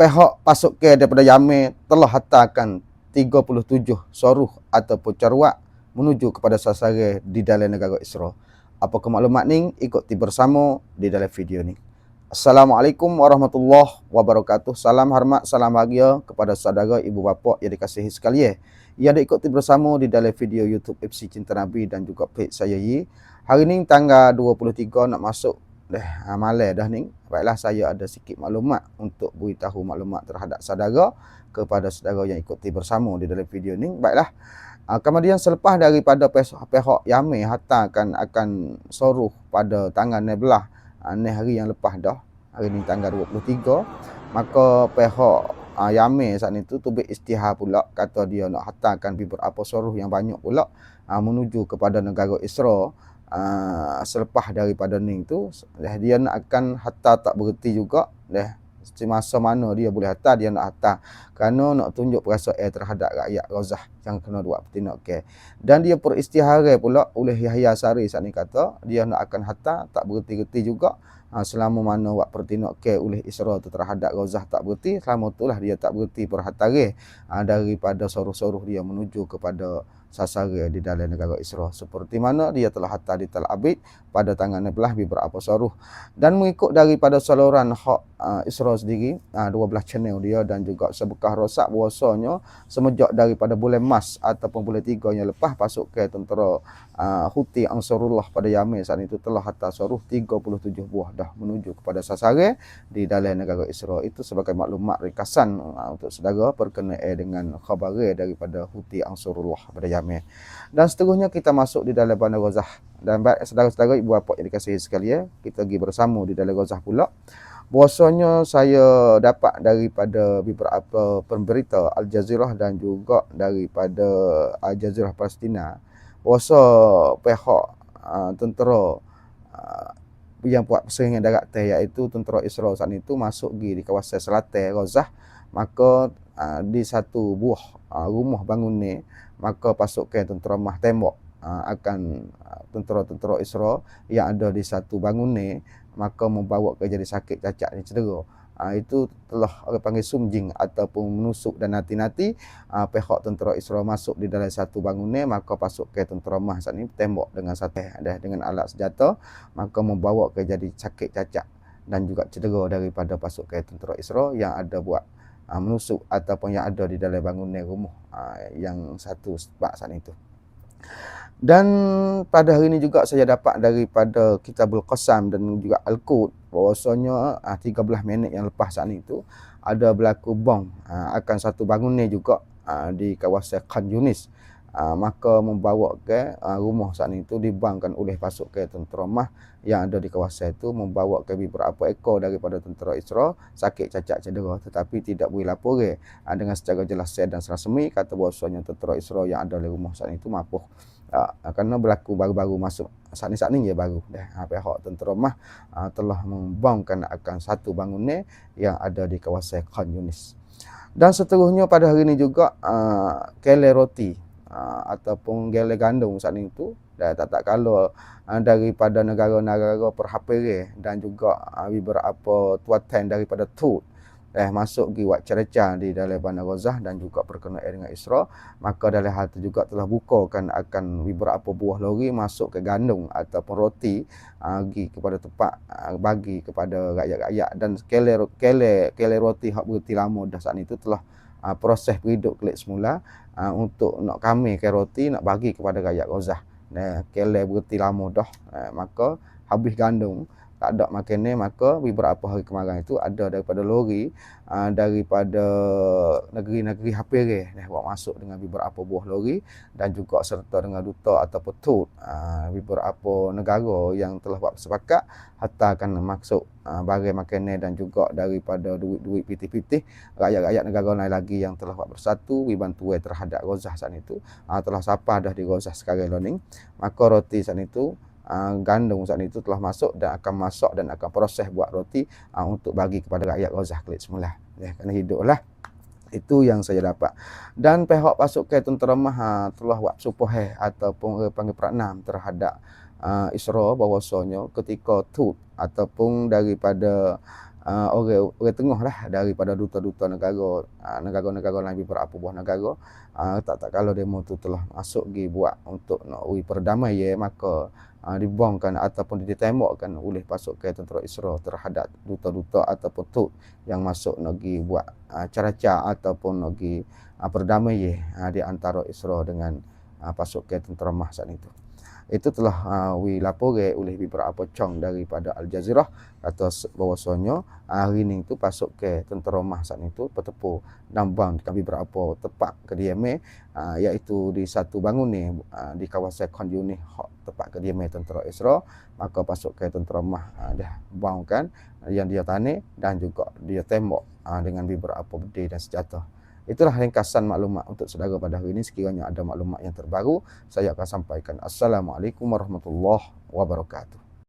pihak pasuk ke daripada Yame telah hantarkan 37 soruh ataupun carwak menuju kepada sasaran di dalam negara Israel. Apa kemaklumat ni ikuti bersama di dalam video ni. Assalamualaikum warahmatullahi wabarakatuh. Salam hormat, salam bahagia kepada saudara, ibu bapa yang dikasihi sekalian. Yang diikuti bersama di dalam video YouTube FC Cinta Nabi dan juga page saya Yi. Hari ni tanggal 23 nak masuk dah malam dah ni. Baiklah saya ada sikit maklumat untuk beritahu maklumat terhadap saudara kepada saudara yang ikuti bersama di dalam video ni. Baiklah. Ha, kemudian selepas daripada pihak Yame hantarkan akan soruh pada tanggal 16 uh, ni hari yang lepas dah hari ni tanggal 23 maka pihak uh, Yame saat itu tubik istihar pula kata dia nak hantarkan beberapa soruh yang banyak pula uh, menuju kepada negara Israel uh, selepas daripada ni tu dia nak akan hatta tak berhenti juga dah semasa mana dia boleh hantar dia nak hantar kerana nak tunjuk perasaan terhadap rakyat Gaza yang kena buat bertindak okay. dan dia peristiharai pula oleh Yahya Sari saat ni kata dia nak akan hantar tak berhenti-henti juga. Ha, selama mana buat bertindak okay oleh Israel tu terhadap Gaza tak berhenti selama itulah dia tak berhenti perhatari ha, daripada soruh-soruh dia menuju kepada sasara di dalam negara Israel seperti mana dia telah hantar di Tel Aviv pada tangan belah beberapa soruh dan mengikut daripada saluran hak uh, Israel sendiri uh, 12 channel dia dan juga sebekah rosak bahawasanya semenjak daripada bulan Mas ataupun bulan 3 yang lepas pasuk ke tentera uh, Houthi Ansarullah pada Yamen saat itu telah hantar soruh 37 buah dah menuju kepada sasara di dalam negara Israel itu sebagai maklumat ringkasan uh, untuk saudara berkenaan dengan khabar daripada Houthi Ansarullah pada Jamil. Dan seterusnya kita masuk di dalam Bandar Gozah. Dan saudara-saudara ibu bapa yang dikasihi sekalian, kita pergi bersama di dalam Gozah pula. Bahasanya saya dapat daripada beberapa pemberita Al Jazeera dan juga daripada Al Jazeera Palestina. Bahasa pihak uh, tentera uh, yang buat persaingan darat teh iaitu tentera Israel saat itu masuk pergi di kawasan selatan Gozah maka uh, di satu buah uh, rumah bangun ni maka pasukan tentera mah tembok uh, akan uh, tentera-tentera Israel yang ada di satu bangun ni maka membawa ke jadi sakit cacat dan cedera uh, itu telah orang panggil sumjing ataupun menusuk dan nanti-nanti uh, pihak tentera Israel masuk di dalam satu bangun ni maka pasukan tentera mah saat ni tembok dengan satu ada dengan alat senjata maka membawa ke jadi sakit cacat dan juga cedera daripada pasukan tentera Israel yang ada buat uh, menusuk ataupun yang ada di dalam bangunan rumah uh, yang satu sebab saat itu. Dan pada hari ini juga saya dapat daripada Kitabul Qasam dan juga Al-Qud bahawasanya uh, 13 minit yang lepas saat itu ada berlaku bom. Uh, akan satu bangunan juga uh, di kawasan Khan Yunis uh, maka membawa ke uh, rumah saat itu dibangkan oleh pasukan tentera mah yang ada di kawasan itu membawa ke beberapa ekor daripada tentera Israel sakit cacat cedera tetapi tidak boleh lapor uh, dengan secara jelas dan serasmi kata bahawasanya tentera Israel yang ada di rumah saat itu mampu uh, kerana berlaku baru-baru masuk saat ini saat ini baru. Dah uh, pihak tentera mah uh, telah membangkan akan satu bangunan yang ada di kawasan Khan Yunis. Dan seterusnya pada hari ini juga uh, kele roti uh, ataupun gele gandum saat itu dan tak tak kalau uh, daripada negara-negara perhapere dan juga uh, beberapa tuatan daripada Tut eh masuk pergi buat cerca di dalam Bandar Gozah dan juga perkenaan dengan Isra maka dalam hal itu juga telah bukakan akan beberapa buah lori masuk ke gandum ataupun roti uh, pergi kepada tempat uh, bagi kepada rakyat-rakyat. Dan kele kele kele roti hak berhenti lama dah saat itu telah uh, proses hidup klik semula uh, untuk nak kami ke roti nak bagi kepada rakyat Gaza. Nah, kele berhenti lama dah. Uh, maka habis gandum tak ada makan ni maka beberapa hari kemarin itu ada daripada lori uh, daripada negeri-negeri Hapire dah bawa masuk dengan beberapa buah lori dan juga serta dengan duta atau petut uh, beberapa negara yang telah buat sepakat hatta akan masuk uh, barang makanan dan juga daripada duit-duit pitih-pitih rakyat-rakyat negara lain lagi yang telah buat bersatu dibantu terhadap Gaza saat itu. Uh, telah sapa dah di Gaza sekarang learning maka roti saat itu uh, gandum saat itu telah masuk dan akan masuk dan akan proses buat roti uh, untuk bagi kepada rakyat Gaza klik semula. Ya, kena hiduplah. Itu yang saya dapat. Dan pihak pasukan tentera Maha telah buat supoh ataupun uh, panggil peranam terhadap uh, Isra bahawasanya ketika tu ataupun daripada uh, orang orang tengah lah daripada duta-duta negara. Uh, negara-negara lain beberapa buah negara. Uh, tak tak kalau demo tu telah masuk gi buat untuk nak ui perdamaian maka uh, dibongkan ataupun ditembakkan oleh pasukan tentera Israel terhadap duta-duta ataupun tu yang masuk nak gi buat uh, cara-cara ataupun nak gi uh, perdamaian uh, di antara Israel dengan uh, pasukan tentera Mah saat itu itu telah uh, wi lapore oleh beberapa cong daripada Al Jazeera kata bahawasanya hari ini tu pasuk ke tentera mah saat itu petepu nambang di beberapa tempat kediaman uh, iaitu di satu bangun ni uh, di kawasan Khan Yunis tempat kediaman tentera Israel maka pasuk ke tentera mah uh, dah bangkan yang dia tani dan juga dia tembak uh, dengan beberapa bedi dan senjata Itulah ringkasan maklumat untuk saudara pada hari ini. Sekiranya ada maklumat yang terbaru, saya akan sampaikan. Assalamualaikum warahmatullahi wabarakatuh.